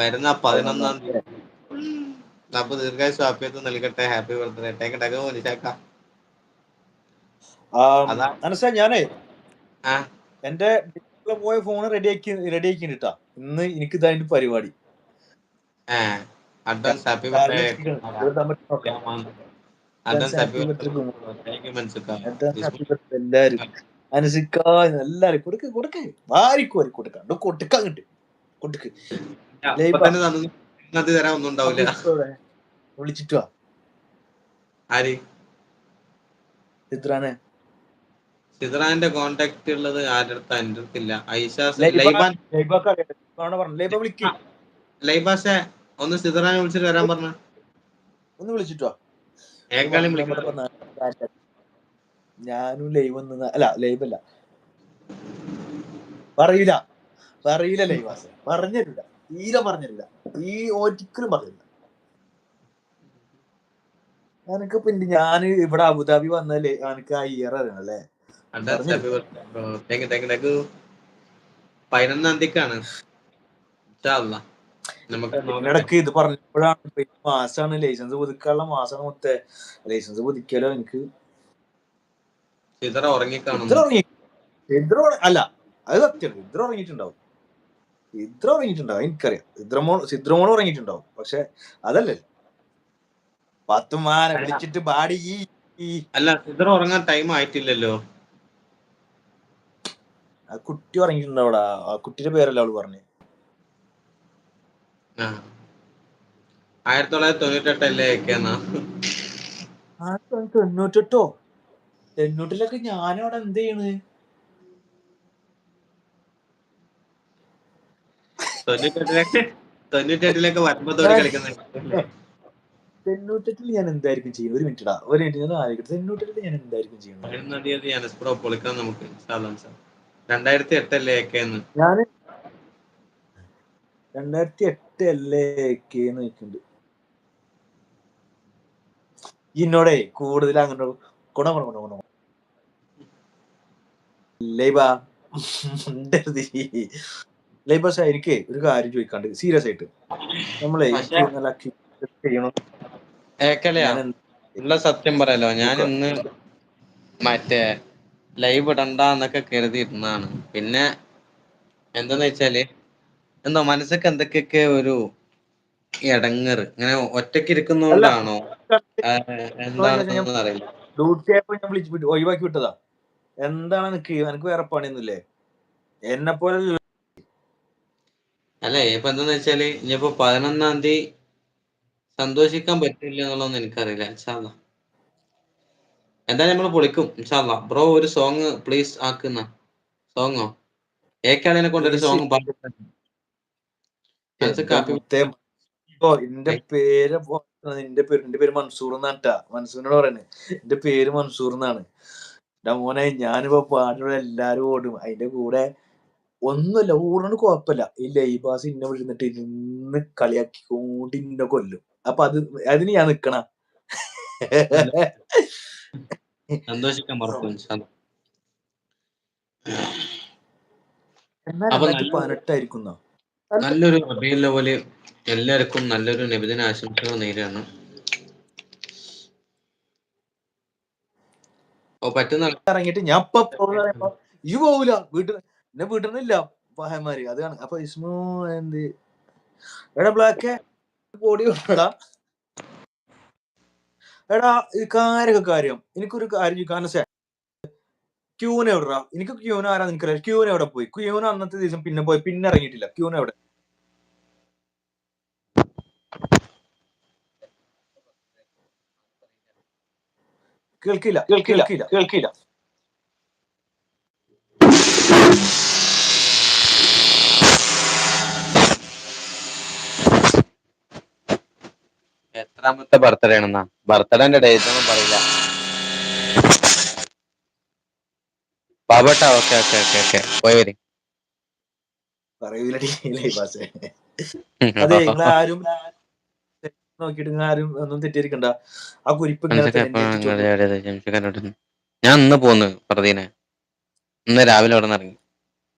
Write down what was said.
വരുന്ന പതിനൊന്നാം തീയതി. അപ്പൊ ദീർഘായുസ് ആഫിയത്ത് നൽകട്ടെ. ഹാപ്പി ബർത്ത്ഡേ ടേക്ക് ടക നിശാക്ക ഞാനേ. എന്റെ പോയ ഫോൺ റെഡി ആക്കി റെഡി ആക്കിട്ടാ ഇന്ന് എനിക്ക് ഇതായിട്ട് പരിപാടി. Advance happy birthday happy birthday എല്ലാരും കൊടുക്കേ എല്ലാരും കൊടുക്ക് കൊടുക്ക്. വാരിക്കോരി കൊടുക്കാം. കൊടുക്കാൻ കിട്ടും കൊടുക്ക്. തരാൻ ഒന്നും ഉണ്ടാവില്ല. ആര്? സിദ്റാന്റെ കോണ്ടാക്ട് ഉള്ളത് ആരുടെ അടുത്ത്? അടുത്തില്ല. ഐഷ ലൈബാഷെ ഒന്ന് സിദ്രാനെ വിളിച്ചിട്ട് വരാൻ പറഞ്ഞ. ഒന്ന് വിളിച്ചിട്ട് ഏക്കാളും ഞാനും ലൈവ് ഒന്ന് അല്ല ലൈവ് അല്ല. പറയില്ല പറയില്ല ലൈവാസ് പറഞ്ഞിട്ടില്ല തീരെ പറഞ്ഞില്ല. ഈ ഒരിക്കലും പറഞ്ഞില്ല. എനിക്ക് പിന്നെ ഞാൻ ഇവിടെ അബുദാബി വന്നല്ലേ. എനിക്ക് ആ ഇയർ അറിയണം അല്ലേ advance happy birthday bro thank you thank you thank you പതിനൊന്നാം തീയതിക്കാണ്. ഇൻഷാ അല്ലാ. നമുക്ക് നോക്കാം. ഇടയ്ക്ക് ഇത് പറഞ്ഞപ്പോഴാണ് മാസാണ് ലൈസൻസ് പുതുക്കാനുള്ള മാസാണ് മൊത്തം. ലൈസൻസ് പുതുക്കിയാലോ എനിക്ക്? ഉറങ്ങി അല്ല അത് സത്യം. ഇത്ര ഉറങ്ങിയിട്ടുണ്ടാവും. ഇത്ര ഉറങ്ങിയിട്ടുണ്ടാവും എനിക്കറിയാം. സിദ്രമോൾ സിദ്രമോൾ ഉറങ്ങിയിട്ടുണ്ടാവും. പക്ഷെ അതല്ലേ? പത്തുമാനെ വിളിച്ചിട്ട് ഈ അല്ല സിദ്ര ഉറങ്ങാൻ ടൈം ആയിട്ടില്ലല്ലോ. ആ കുട്ടി ഉറങ്ങിയിട്ടുണ്ടാവടാ ആ കുട്ടിയുടെ പേരല്ല അവൾ പറഞ്ഞു. ആയിരത്തി തൊള്ളായിരത്തി തൊണ്ണൂറ്റെട്ടല്ലേ ആയിരത്തി തൊള്ളായിരത്തി തൊണ്ണൂറ്റെട്ടോ തൊണ്ണൂറ്റിലൊക്കെ ഞാനവിടെ എന്ത് ചെയ്യണ്? തൊണ്ണൂറ്റെട്ടിലേക്ക് കളിക്കുന്നുണ്ട് തൊണ്ണൂറ്റെട്ടിൽ ഞാൻ എന്തായിരിക്കും ചെയ്യുന്നത് ഒരു മിനിറ്റ് ഒരു മിനിറ്റ് ഞാൻ ആലോചിക്കട്ടെ തൊണ്ണൂറ്റെട്ടിൽ ഞാൻ എന്തായിരിക്കും ചെയ്യുന്നത് നമുക്ക് അല്ലാ, ഇൻഷാ അല്ലാ. രണ്ടായിരത്തി ഏക്കെന്ന് ഞാൻ രണ്ടായിരത്തി എട്ട് അല്ലേ എന്ന് വെക്കുന്നുണ്ട് എന്നോടേ കൂടുതൽ അങ്ങനെ കൊണ കൊണ കൊണ ലൈബ മിണ്ടരുത്. ആയിരിക്കേ എനിക്ക് ഒരു കാര്യം ചോദിക്കാണ്ട്. സീരിയസ് ആയിട്ട്. നമ്മളെ ചെയ്യണം? ഉള്ള സത്യം പറയാലോ ഞാൻ ഇന്ന് മറ്റേ ലൈവ് ഇടണ്ട എന്നൊക്കെ കരുതിയിരുന്നാണ്. പിന്നെ എന്താന്ന് വെച്ചാൽ എന്തോ മനസ്സൊക്കെ എന്തൊക്കെയൊക്കെ ഒരു ഇടങ്ങറ് ഇങ്ങനെ ഒറ്റയ്ക്ക് ഇരിക്കുന്നോണ്ടാണോ? എന്താണെന്ന് അറിയില്ല. ഡ്യൂട്ടി ആയപ്പോ ഞാൻ വിളിച്ചു ഒഴിവാക്കി വിട്ടതാ. എന്താണ് നിനക്ക് എനിക്ക് വേറെ പണിയൊന്നുമില്ലേ? എന്നെ പോലെ അല്ലേ? ഇപ്പൊ എന്താന്ന് വെച്ചാൽ ഇനിയിപ്പോ പതിനൊന്നാം തീയതി സന്തോഷിക്കാൻ പറ്റില്ല എന്നുള്ളതൊന്നും എനിക്കറിയില്ല ഇൻഷാല്ലാ എന്തായാലും നമ്മൾ പൊളിക്കും ഇൻഷാല്ലാ ബ്രോ ഒരു സോങ് പ്ലീസ് ആക്കുന്ന. സോങ്ങോ ഏക്കാളിനെ കൊണ്ട് ഒരു സോങ് എന്റെ പേര് എന്റെ പേര് എന്റെ പേര് മൻസൂർ എന്നാട്ടാ മൻസൂറിനോട് പറയുന്നത് എന്റെ പേര് മൻസൂർ എന്നാണ്. എന്റെ മോനെ ഞാനിപ്പോ പാടുള്ള എല്ലാരും ഓടും. അതിന്റെ കൂടെ ഒന്നുമില്ല ഊറിന് കുഴപ്പമില്ല ഈ ലൈബാസ് ഇന്നെ വിളിച്ചിട്ട് ഇരുന്ന് കളിയാക്കിക്കൊണ്ട് ഇന്നെ കൊല്ലും. അപ്പൊ അത് അതിന് ഞാൻ നിക്കണ. സന്തോഷിക്കാൻ നല്ലൊരു റബീൽ പോലെ എല്ലാവർക്കും നല്ലൊരു നബിദിന ആശംസകൾ നേരാണ് ഓ പറ്റുന്ന ഇറങ്ങിയിട്ട് ഞാൻ ഇപ്പൊ ഈ വീട്ടിൽ എന്നെ വിടണില്ല പഹന്മാര് അതാണ് അപ്പൊ ഇസ്മു എന്ത്? എടാ ബ്ലാക്ക് പൊടി എടാ എടാ ഈ കാര്യമൊക്കെ കാര്യം. എനിക്കൊരു കാര്യം കാരണം ക്യൂന എവിടാ എനിക്ക് ക്യൂന ആരാ നിനക്ക് ക്യൂന എവിടെ പോയി? ക്യൂന അന്നത്തെ ദിവസം പിന്നെ പോയി. പിന്നെ ഇറങ്ങിയിട്ടില്ല. ക്യൂന എവിടെ? കേൾക്കില്ല. കേൾക്കില്ല. കേൾക്കില്ല. എത്രാമത്തെ ബർത്ത്ഡേ ആണെന്നാ? ബർത്ത്ഡേന്റെ ഡേറ്റ് ഒന്നും പറയില്ല. ബാബട്ട ഓക്കെ ഓക്കെ ഓക്കെ ഓക്കെ പോയി വരും. അതെ ആരും നോക്കിയിട്ട് നിങ്ങൾ ആരും ഒന്നും തെറ്റിയിരിക്കണ്ട ആ കുരിപ്പ് ഞാൻ ഇന്ന് പോന്ന് പ്രതീനെ ഇന്ന് രാവിലെ അവിടെ നിന്ന് ഇറങ്ങി.